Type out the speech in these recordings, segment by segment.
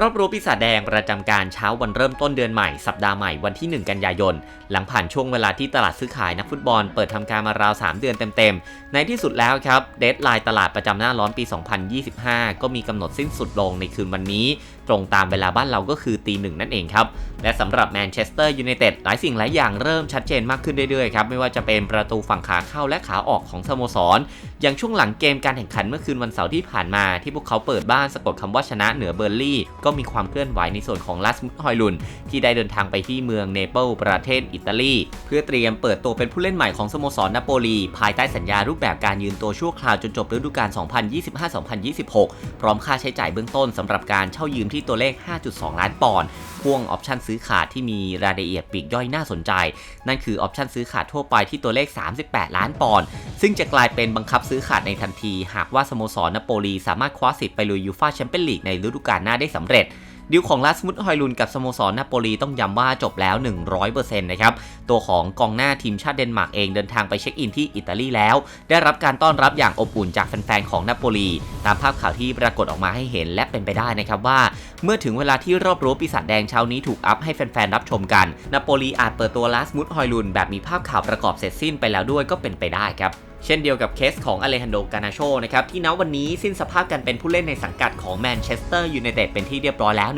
รอบรู้ปีศาจแดงประจำการเช้าวันเริ่มต้นเดือนใหม่สัปดาห์ใหม่วันที่ 1 กันยายน หลังผ่านช่วงเวลาที่ตลาดซื้อขายนักฟุตบอลเปิดทำการมาราว 3 เดือนเต็มๆ ในที่สุดแล้วครับ เดทไลน์ตลาดประจำหน้าร้อนปี 2025 ก็มีกำหนดสิ้นสุดลงในคืนวันนี้ ตรงตามเวลาบ้านเราก็คือตีหนึ่งนั่นเองครับ และสำหรับแมนเชสเตอร์ยูไนเต็ดหลายสิ่งหลายอย่างเริ่มชัดเจนมากขึ้นเรื่อยๆครับ ไม่ว่าจะเป็นประตูฝั่งขาเข้าและขาออกของสโมสร อย่างช่วงหลังเกมการแข่งขันเมื่อคืนวันเสาร์ที่ผ่านมาที่พวกเขาเปิดบ้านสะกดคำว่าชนะเหนือเบอร์ลี่ก็มีความเคลื่อนไหวในส่วนของลาสมุดฮอยลุนที่ได้เดินทางไปที่เมืองเนเปิลประเทศอิตาลีเพื่อเตรียมเปิดตัวเป็นผู้เล่นใหม่ของสโมสรนาโปลีภายใต้สัญญารูปแบบการยืนตัวชั่วคราวจนจบฤดูกาล2025-2026 พร้อมค่าใช้จ่ายเบื้องต้นสำหรับการเช่ายืมที่ตัวเลข 5.2 ล้านปอนด์พ่วงออปชันซื้อขาดที่มีรายละเอียดปีกย่อยน่าสนใจ นั่นคือออปชันซื้อขาดทั่วไปที่ตัวเลข 38 ล้านปอนด์ซึ่งจะกลายเป็นบังคับซื้อขาดในทันที หากว่าสโมสรนโปลีสามารถคว้าสิทธิ์ไปลุยยูฟาแชมเปี้ยนลีกในฤดูกาลหน้าได้สำเร็จ ดีลของลาสมุดฮอยลุนกับสโมสรนาโปลีต้องย้ำว่าจบแล้ว 100%นะครับ ตัวของกองหน้าทีมชาติเดนมาร์กเองเดินทางไปเช็คอินที่อิตาลีแล้ว ได้รับการต้อนรับอย่างอบอุ่นจากแฟนๆของนาโปลีตามภาพข่าวที่ปรากฏออกมาให้เห็นและเป็นไปได้นะครับว่า เมื่อถึงเวลาที่รอบรู้ปีศาจแดงเช้านี้ถูกอัพให้แฟนๆรับชมกันนาโปลีอาจเปิดตัวลาสมุดฮอยลุนแบบมีภาพข่าวประกอบเสร็จสิ้นไปแล้วด้วยก็เป็นไปได้ครับ เช่นเดียวกับเคสของอเลฮันโด กานาโชนะครับที่ณวันนี้สิ้นสภาพกันเป็นผู้เล่นในสังกัดของแมนเชสเตอร์ยูไนเต็ดเป็นที่เรียบร้อยแล้ว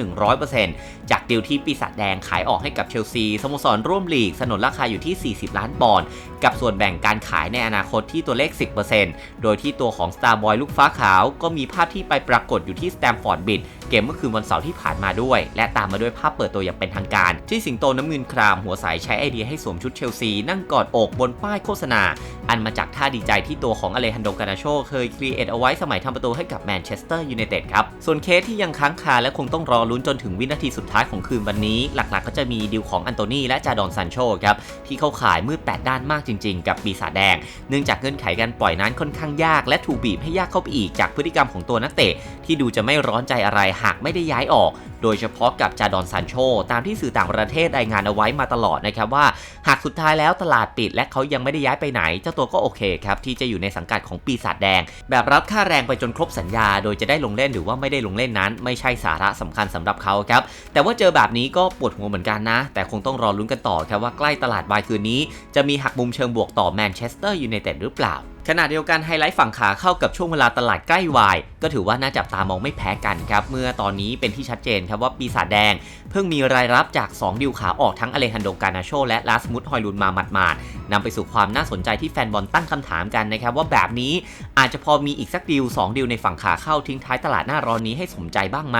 100%จากดีลที่ปีศาจแดงขายออกให้กับเชลซีสโมสรร่วมลีกสนนราคาอยู่ที่ 40 ล้านปอนด์กับส่วนแบ่งการขายในอนาคตที่ตัวเลข 10%โดยที่ตัวของ Starboy ลูกฟ้าขาว ก็มีภาพที่ไปปรากฏอยู่ที่สแตมฟอร์ดบิด เกมเมื่อคืนวันเสาร์ที่ผ่านมาด้วย และตามมาด้วยภาพเปิดตัวอย่างเป็นทางการ ที่สิงโตน้ำเงินครามหัวใสใช้ไอเดียให้สวมชุดเชลซี นั่งกอดอกบนป้ายโฆษณา อันมาจากท่าดีใจที่ตัวของอเลฮันโดกานาโชเคยครีเอทเอาไว้สมัยทำประตูให้กับแมนเชสเตอร์ยูไนเต็ดครับส่วนเคสที่ยังค้างคาและคงต้องรอลุ้นจนถึงวินาทีสุดท้ายของคืนวันนี้ หลักๆ ก็จะมีดิวของอันโตนีและจาดอนซันโชครับที่เข้าขายมืดแปดด้านมากจริง ๆ กับปีศาจแดง เนื่องจากเงื่อนไขการปล่อยนั้นค่อนข้างยาก และถูกบีบให้ยากเข้าไปอีกจากพฤติกรรมของตัวนักเตะที่ดูจะไม่ร้อนใจอะไรหากไม่ได้ย้ายออก โดยเฉพาะกับจาดอนซันโช ตามที่สื่อต่างประเทศรายงานเอาไว้มาตลอดนะครับว่า หากสุดท้ายแล้วตลาดปิดและเขายังไม่ได้ย้ายไปไหน เจ้าตัวก็โอเคครับที่จะอยู่ในสังกัดของปีศาจแดง แบบรับค่าแรงไปจนครบสัญญา โดยจะได้ลงเล่นหรือว่าไม่ได้ลงเล่นนั้น ไม่ใช่สาระสำคัญสำหรับเขาครับแต่ว่าเจอแบบนี้ก็ปวดหัวเหมือนกันนะ แต่คงต้องรอลุ้นกันต่อครับว่าใกล้ตลาดวายคืนนี้ จะมีหักมุมเชิงบวกต่อแมนเชสเตอร์ยูไนเต็ดหรือเปล่า ขณะเดียวกันไฮไลท์ฝั่งขาเข้ากับช่วงเวลาตลาดใกล้วาย ก็ถือว่าน่าจับตามองไม่แพ้กันครับ เมื่อตอนนี้เป็นที่ชัดเจนครับว่าปีศาจแดง เพิ่งมีรายรับจาก 2 ดิวขาออกทั้งอเลฮันโดกานาโชและลาสมุดฮอยลุนมาหมาดๆนำไปสู่ความน่าสนใจที่แฟนบอลตั้งคำถามกันนะครับว่าแบบนี้อาจจะพอมีอีกสักดิว2ดิวในฝั่งขาเข้าทิ้งท้ายตลาดหน้าร้อนนี้ให้สมใจบ้างไหม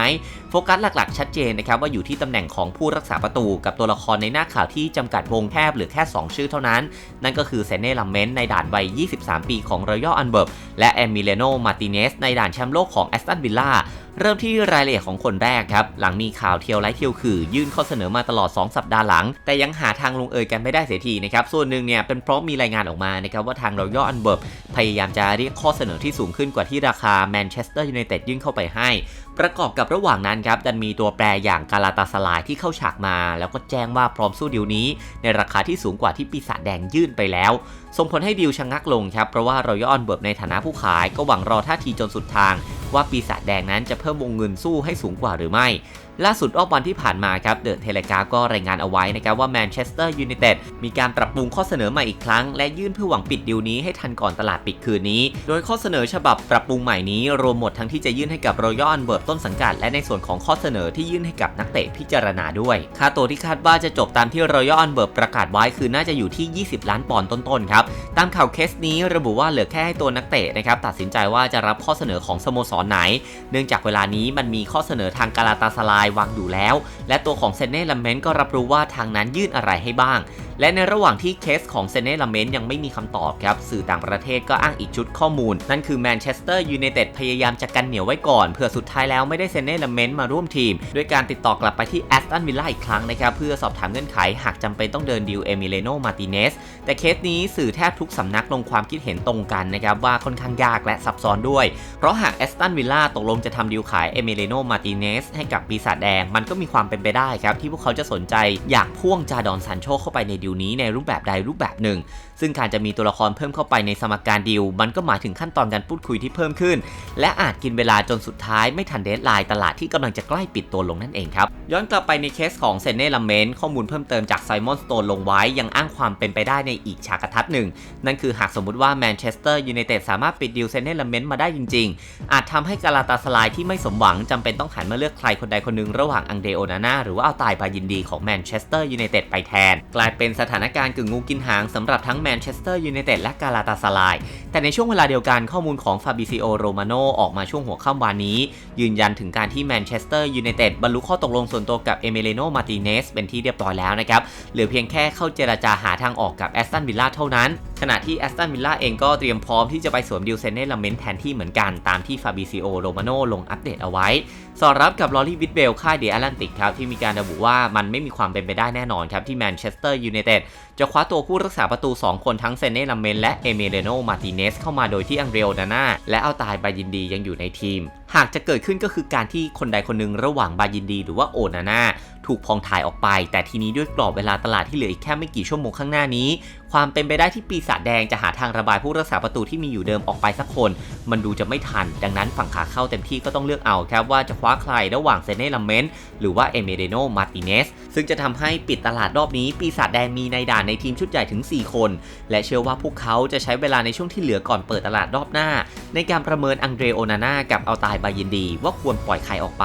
โฟกัสหลักๆ ชัดเจนนะครับว่าอยู่ที่ตำแหน่งของผู้รักษาประตู กับตัวละครในหน้าข่าวที่จำกัดวงแคบหลือแค่ 2 ชื่อเท่านั้น นั่นก็คือเซเน่ลัมเมนในด่านวัย 23 ปีของรอยัลอันเบิร์กและเอมิเลโนมาติเนสในด่านแชมป์โลกของแอสตันวิลล่า เริ่มที่รายละเอียดของคนแรกครับ หลังมีข่าวเที่ยวไร้เที่ยวคือ ยื่นข้อเสนอมาตลอด 2 สัปดาห์หลัง แต่ยังหาทางลงเอยกันไม่ได้เสียทีนะครับ ส่วนหนึ่งเนี่ยเป็นเพราะมีรายงานออกมานะครับว่าทางรอยัลอันเบิร์กพยายามจะเรียกข้อเสนอที่สูงขึ้นกว่าที่ราคาแมนเชสเตอร์ยูไนเต็ดยื่นเข้าไปให้ ประกอบกับระหว่างนั้นครับดันมีตัวแปรอย่างกาลาตาสลายที่เข้าฉากมา แล้วก็แจ้งว่าพร้อมสู้ดีลนี้ ในราคาที่สูงกว่าที่ปีศาจแดงยื่นไปแล้วส่งผลให้ดีลชะงักลงครับเพราะว่ารอยัลอันเบิร์กในฐานะผู้ขายก็หวังรอท่าทีจนสุดทาง ว่าปีศาจแดงนั้นจะเพิ่มวงเงินสู้ให้สูงกว่าหรือไม่ ล่าสุดรอบวันที่ผ่านมาครับเดอะเทเลกราฟก็รายงานเอาไว้นะครับว่าแมนเชสเตอร์ยูไนเต็ดมีการปรับปรุงข้อเสนอใหม่อีกครั้ง และยื่นเพื่อหวังปิดดีลนี้ให้ทันก่อนตลาดปิดคืนนี้ โดยข้อเสนอฉบับปรับปรุงใหม่นี้รวมหมดทั้งที่จะยื่นให้กับรอยัลอันเบิร์กต้นสังกัดและในส่วนของข้อเสนอที่ยื่นให้กับนักเตะพิจารณาด้วย ค่าตัวที่คาดว่าจะจบตามที่รอยัลอันเบิร์กประกาศไว้คือน่าจะอยู่ที่ 20 ล้านปอนด์ต้นๆครับตามข่าวเคสนี้ระบุว่าเหลือแค่ให้ตัวนักเตะนะครับตัดสินใจว่าจะรับข้อเสนอของสโมสรไหน เนื่องจากเวลานี้มันมีข้อเสนอทางกาลาตาสลายวางอยู่แล้ว และตัวของเซเน่ลัมเมนก็รับรู้ว่าทางนั้นยื่นอะไรให้บ้าง และในระหว่างที่เคสของเซเน่ลัมเมนยังไม่มีคำตอบครับ สื่อต่างประเทศก็อ้างอีกชุดข้อมูล นั่นคือแมนเชสเตอร์ยูไนเต็ดพยายามจะกันเหนียวไว้ก่อนเพื่อสุดท้ายแล้วไม่ได้เซเน่ลัมเมนมาร่วมทีม ด้วยการติดต่อกลับไปที่แอสตันวิลล่าอีกครั้งนะครับ เพื่อสอบถามเงื่อนไขหากจำเป็นต้องเดินดิวเอมิเลโนมาติเนสแต่เคสนี้สื่อแทบทุกสำนักลงความคิดเห็นตรงกันนะครับว่าค่อนข้างยากและซับซ้อนด้วย เพราะหากแอสตันวิลล่าตกลงจะทำดีลขายเอมิเลโนมาติเนสให้กับปีศาจแดง มันก็มีความเป็นไปได้ครับที่พวกเขาจะสนใจอยากพ่วงจาดอนซันโชเข้าไปในดีลนี้ในรูปแบบใดรูปแบบหนึ่ง ซึ่งการจะมีตัวละครเพิ่มเข้าไปในสมการดีลมันก็หมายถึงขั้นตอนการพูดคุยที่เพิ่มขึ้น และอาจกินเวลาจนสุดท้ายไม่ทันเดทไลน์ตลาดที่กำลังจะใกล้ปิดตัวลงนั่นเองครับ ย้อนกลับไปในเคสของเซนเน่ลัมเมนข้อมูลเพิ่มเติมจากไซมอนสโตนลงไว้ยังอ้างความเป็นไปได้ในอีกฉากทัศน์หนึ่งนั่นคือหากสมมุติว่าแมนเชสเตอร์ยูไนเต็ดสามารถปิดดีลเซนเน่ลัมเมนมาได้จริง ๆ อาจทำให้กาลาตาสลายที่ไม่สมหวังจำเป็นต้องหันมาเลือกใครคนใดคนหนึ่งระหว่างอังเดโอนาน่าหรือว่าเอาตายบายินดีของแมนเชสเตอร์ยูไนเต็ดไปแทน กลายเป็นสถานการณ์กึ่งงูกินหางสำหรับทั้งแมนเชสเตอร์ยูไนเต็ดและกาลาตาสลาย แต่ในช่วงเวลาเดียวกันข้อมูลของฟาบิซิโอโรมาโนออกมาช่วงหัวค่ำวานนี้ ยืนยันถึงการที่แมนเชสเตอร์ยูไนเต็ดบรรลุข้อตกลงส่วนตัวกับเอเมเลโนมาติเนสเป็นที่เรียบร้อยแล้วนะครับเหลือเพียงแค่เข้าเจรจาหาทางออกกับแอสตันวิลล่าเท่านั้น ขณะที่แอสตันวิลล่าเองก็เตรียมพร้อมที่จะไปสวมดิวเซนเน่ลเมนแทนที่เหมือนกันตามที่ฟาบิซิโอโรมาโนลงอัปเดตเอาไว้ สอดรับกับลอรี่วิดเบลค่ายเดอะแอตแลนติกครับ ที่มีการระบุว่ามันไม่มีความเป็นไปได้แน่นอนครับ ที่แมนเชสเตอร์ยูไนเต็ดจะคว้าตัวผู้รักษาประตู 2 คนทั้งเซเน่ลัมเมนและเอเมเรโนมาติเนสเข้ามาโดยที่อังเรโอนาน่าและเอาตายบายินดียังอยู่ในทีม หากจะเกิดขึ้นก็คือการที่คนใดคนหนึ่งระหว่างบายินดี หรือว่าโอนาน่า ถูกพองถ่ายออกไป แต่ทีนี้ด้วยกรอบเวลาตลาดที่เหลืออีกแค่ไม่กี่ชั่วโมงข้างหน้านี้ ความเป็นไปได้ที่ปีศาจแดงจะหาทางระบายผู้รักษาประตูที่มีอยู่เดิมออกไปสักคน มันดูจะไม่ทัน ดังนั้นฝั่งขาเข้าเต็มที่ก็ต้องเลือกเอาครับว่าจะคว้าใครระหว่างเซเน่ลัมเมนหรือว่าเอเมเรโนมาติเนสซึ่งจะทำให้ปิดตลาดรอบนี้ ปีศาจแดงมีในด่านในทีมชุดใหญ่ถึง 4 คน และเชื่อว่าพวกเขาจะใช้เวลาในช่วงที่เหลือก่อนเปิดตลาดรอบหน้า ในการประเมินอังเดรโอนาน่ากับเอาตายบายินดี ว่าควรปล่อยใครออกไป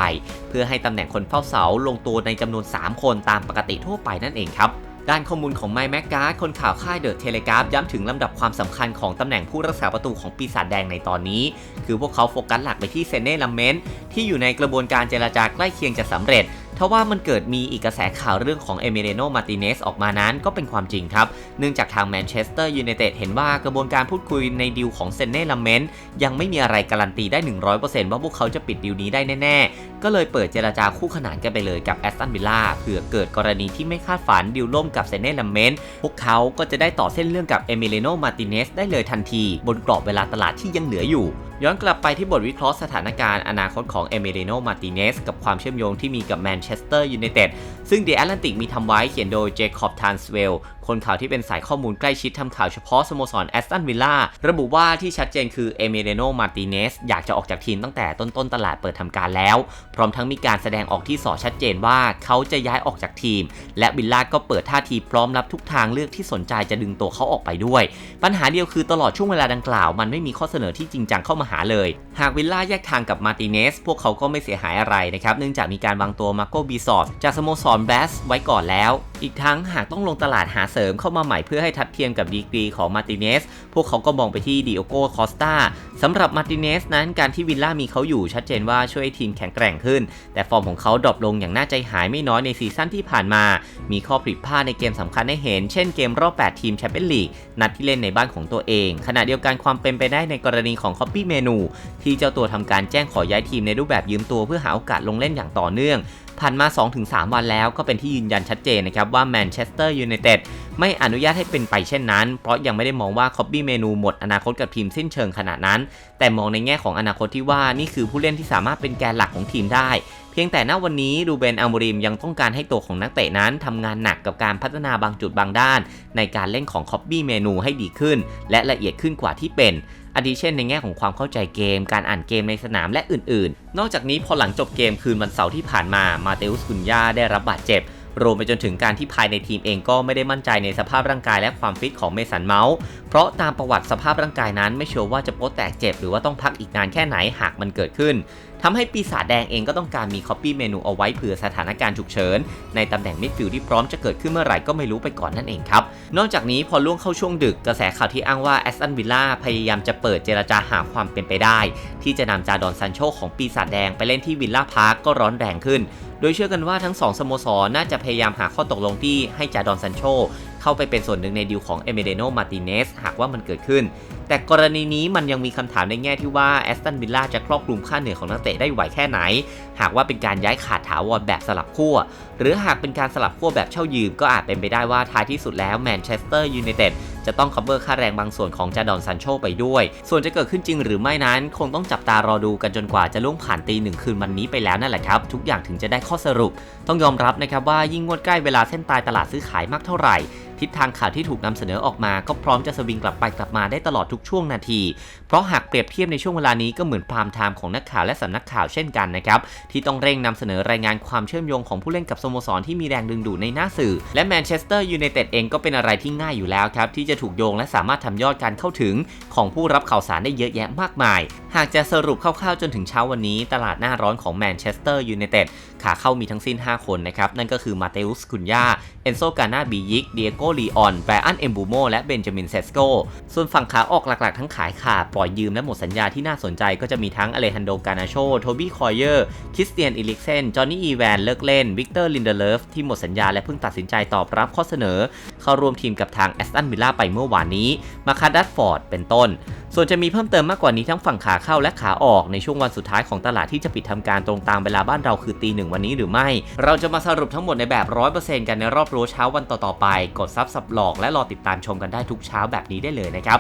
เพื่อให้ตำแหน่งคนเฝ้าเสาลงตัวในจำนวน 3 คนตามปกติทั่วไปนั่นเองครับด้านข้อมูลของไมค์แมกกาคนข่าวค่ายเดอะเทเลกราฟย้ำถึงลำดับความสำคัญของตำแหน่งผู้รักษาประตูของปีศาจแดงในตอนนี้ คือพวกเขาโฟกัสหลักไปที่เซเน่ลัมเมนที่อยู่ในกระบวนการเจรจาใกล้เคียงจะสำเร็จ ทว่ามันเกิดมีอีกกระแสข่าวเรื่องของเอเมเรโนมาติเนสออกมานั้นก็เป็นความจริงครับ เนื่องจากทางแมนเชสเตอร์ยูไนเต็ดเห็นว่ากระบวนการพูดคุยในดีลของเซนเน่ลัมเมนยังไม่มีอะไรการันตีได้ 100%ว่าพวกเขาจะปิดดีลนี้ได้แน่ๆ ก็เลยเปิดเจรจาคู่ขนานกันไปเลยกับแอสตันวิลล่าเผื่อเกิดกรณีที่ไม่คาดฝันดีลล่มกับเซนเน่ลัมเมนพวกเขาก็จะได้ต่อเส้นเรื่องกับเอเมเรโนมาติเนสได้เลยทันที บนกรอบเวลาตลาดที่ยังเหลืออยู่ ย้อนกลับไปที่บทวิเคราะห์สถานการณ์อนาคตของเอเมเรโนมาติเนสกับความเชื่อมโยงที่มีกับแมนเชสเตอร์ยูไนเต็ดซึ่งเดอะแอตแลนติกมีทำไว้เขียนโดยเจคอบทานสเวลคนข่าวที่เป็นสายข้อมูลใกล้ชิดทำข่าวเฉพาะสโมสรแอสตันวิลล่าระบุว่าที่ชัดเจนคือเอเมเรโนมาติเนสอยากจะออกจากทีมตั้งแต่ต้นต้นตลาดเปิดทำการแล้ว พร้อมทั้งมีการแสดงออกที่สอชัดเจนว่าเขาจะย้ายออกจากทีม และวิลล่าก็เปิดท่าทีพร้อมรับทุกทางเลือกที่สนใจจะดึงตัวเขาออกไปด้วย ปัญหาเดียวคือตลอดช่วงเวลาดังกล่าวมันไม่มีข้อเสนอที่จริงจังเข้ามาหาเลย หากวิลล่าแยกทางกับมาติเนสพวกเขาก็ไม่เสียหายอะไรนะครับเนื่องจากมีการวางตัวมาโกบีซอฟจากสโมสรแบสไว้ก่อนแล้ว อีกทั้งหากต้องลงตลาดหาเสริมเข้ามาใหม่เพื่อให้ทัดเทียมกับดีกรีของมาติเนส พวกเขาก็มองไปที่ดิโอโกคอสตาสำหรับมาติเนสนั้นการที่วิลล่ามีเขาอยู่ชัดเจนว่าช่วยทีมแข็งแกร่งขึ้น แต่ฟอร์มของเขาดรอปลงอย่างน่าใจหายไม่น้อยในซีซั่นที่ผ่านมา มีข้อผิดพลาดในเกมสำคัญให้เห็น เช่นเกมรอบ 8 ทีมแชมเปี้ยนลีกนัดที่เล่นในบ้านของตัวเอง ขณะเดียวกันความเป็นไปได้ในกรณีของคอปปี้เมนูที่เจ้าตัวทำการแจ้งขอย้ายทีมในรูปแบบยืมตัวเพื่อหาโอกาสลงเล่นอย่างต่อเนื่องผ่านมา 2-3 วันแล้วก็เป็นที่ยืนยันชัดเจนนะครับว่าแมนเชสเตอร์ยูไนเต็ดไม่อนุญาตให้เป็นไปเช่นนั้น เพราะยังไม่ได้มองว่าคอบบี้เมนูหมดอนาคตกับทีมสิ้นเชิงขนาดนั้น แต่มองในแง่ของอนาคตที่ว่านี่คือผู้เล่นที่สามารถเป็นแกนหลักของทีมได้ เพียงแต่ณวันนี้ดูเบนอัลมริมยังต้องการให้ตัวของนักเตะนั้นทำงานหนักกับการพัฒนาบางจุดบางด้าน ในการเล่นของคอบบี้เมนูให้ดีขึ้น และละเอียดขึ้นกว่าที่เป็นอาทิเช่นในแง่ของความเข้าใจเกม การอ่านเกมในสนามและอื่นๆ นอกจากนี้พอหลังจบเกมคืนวันเสาร์ที่ผ่านมา มาเตอุสกุนยาได้รับบาดเจ็บ รวมไปจนถึงการที่ภายในทีมเองก็ไม่ได้มั่นใจในสภาพร่างกายและความฟิตของเมสันเมาส์ เพราะตามประวัติสภาพร่างกายนั้นไม่ชัวร์ว่าจะโป๊แตกเจ็บหรือว่าต้องพักอีกนานแค่ไหนหากมันเกิดขึ้นทำให้ปีศาจแดงเองก็ต้องการมีคอปปี้เมนูเอาไว้เผื่อสถานการณ์ฉุกเฉิน ในตำแหน่งมิดฟิลด์ที่พร้อมจะเกิดขึ้นเมื่อไหร่ก็ไม่รู้ไปก่อนนั่นเองครับ นอกจากนี้พอล่วงเข้าช่วงดึกกระแสข่าวที่อ้างว่าแอสตันวิลล่าพยายามจะเปิดเจรจาหาความเป็นไปได้ ที่จะนำจาดอนซันโชของปีศาจแดงไปเล่นที่วิลล่าพาร์กก็ร้อนแรงขึ้น โดยเชื่อกันว่าทั้งสองสโมสรน่าจะพยายามหาข้อตกลงที่ให้จาดอนซันโช เข้าไปเป็นส่วนหนึ่งในดีลของเอเมเดโนมาติเนสหากว่ามันเกิดขึ้น แต่กรณีนี้มันยังมีคำถามในแง่ที่ว่าแอสตันวิลล่าจะครอบคลุมค่าเหนื่อยของนักเตะได้ไหวแค่ไหน หากว่าเป็นการย้ายขาดถาวรแบบสลับขั้วหรือหากเป็นการสลับขั้วแบบเช่ายืมก็อาจเป็นไปได้ว่าท้ายที่สุดแล้วแมนเชสเตอร์ยูไนเต็ดจะต้องคัฟเวอร์ค่าแรงบางส่วนของจาดอนซันโชไปด้วย ส่วนจะเกิดขึ้นจริงหรือไม่นั้น คงต้องจับตารอดูกันจนกว่าจะล่วงผ่านตีหนึ่งคืนวันนี้ไปแล้วนั่นแหละครับ ทุกอย่างถึงจะได้ข้อสรุป ต้องยอมรับนะครับว่ายิ่งงวดใกล้เวลาเส้นตายตลาดซื้อขายมากเท่าไหร่ ทิศทางข่าวที่ถูกนำเสนอออกมา ก็พร้อมจะสวิงกลับไปกลับมาได้ตลอดทุกช่วงนาที เพราะหากเปรียบเทียบในช่วงเวลานี้ก็เหมือนพรามไทม์ของนักข่าวและสำนักข่าวเช่นกันนะครับที่ต้องเร่งนำเสนอรายงานความเชื่อมโยงของผู้เล่นกับสโมสรที่มีแรงดึงดูดในหน้าสื่อ และแมนเชสเตอร์ยูไนเต็ดเองก็เป็นอะไรที่ง่ายอยู่แล้วครับที่จะถูกโยงและสามารถทำยอดการเข้าถึง ของผู้รับข่าวสารได้เยอะแยะมากมาย หากจะสรุปคร่าวๆจนถึงเช้าวันนี้ ตลาดหน้าร้อนของแมนเชสเตอร์ยูไนเต็ดขาเข้ามีทั้งสิ้น 5 คนนะครับนั่นก็คือมาเตอุสคุนยาเอนโซกานาบียิกเดียโกลีออน แบรอันเอมบูโม และเบนจามินเซสโก ส่วนฝั่งขาออกหลักๆ ทั้งขายขาด ปล่อยยืมและหมดสัญญาที่น่าสนใจก็จะมีทั้งอเลฮันโด กานาโช โทบี้ คอยเออร์ คริสเตียน อิลิกเซน จอห์นนี่ อีแวน เลิกเล่น วิกเตอร์ ลินเดเลฟ ที่หมดสัญญาและเพิ่งตัดสินใจตอบรับข้อเสนอ เข้าร่วมทีมกับทางแอสตันวิลล่าไปเมื่อวานนี้ มาคาดัตฟอร์ด เป็นต้น ส่วนจะมีเพิ่มเติมมากกว่านี้ทั้งฝั่งขาเข้าและขาออกในช่วงวันสุดท้ายของตลาดที่จะปิดทำการตรงตามเวลาบ้านเราคือตีหนึ่งวันนี้หรือไม่ เราจะมาสรุปทั้งหมดในแบบ 100%กันในรอบรู้เช้าวันต่อๆไป กดซับสับหลอกและรอติดตามชมกันได้ทุกเช้าแบบนี้ได้เลยนะครับ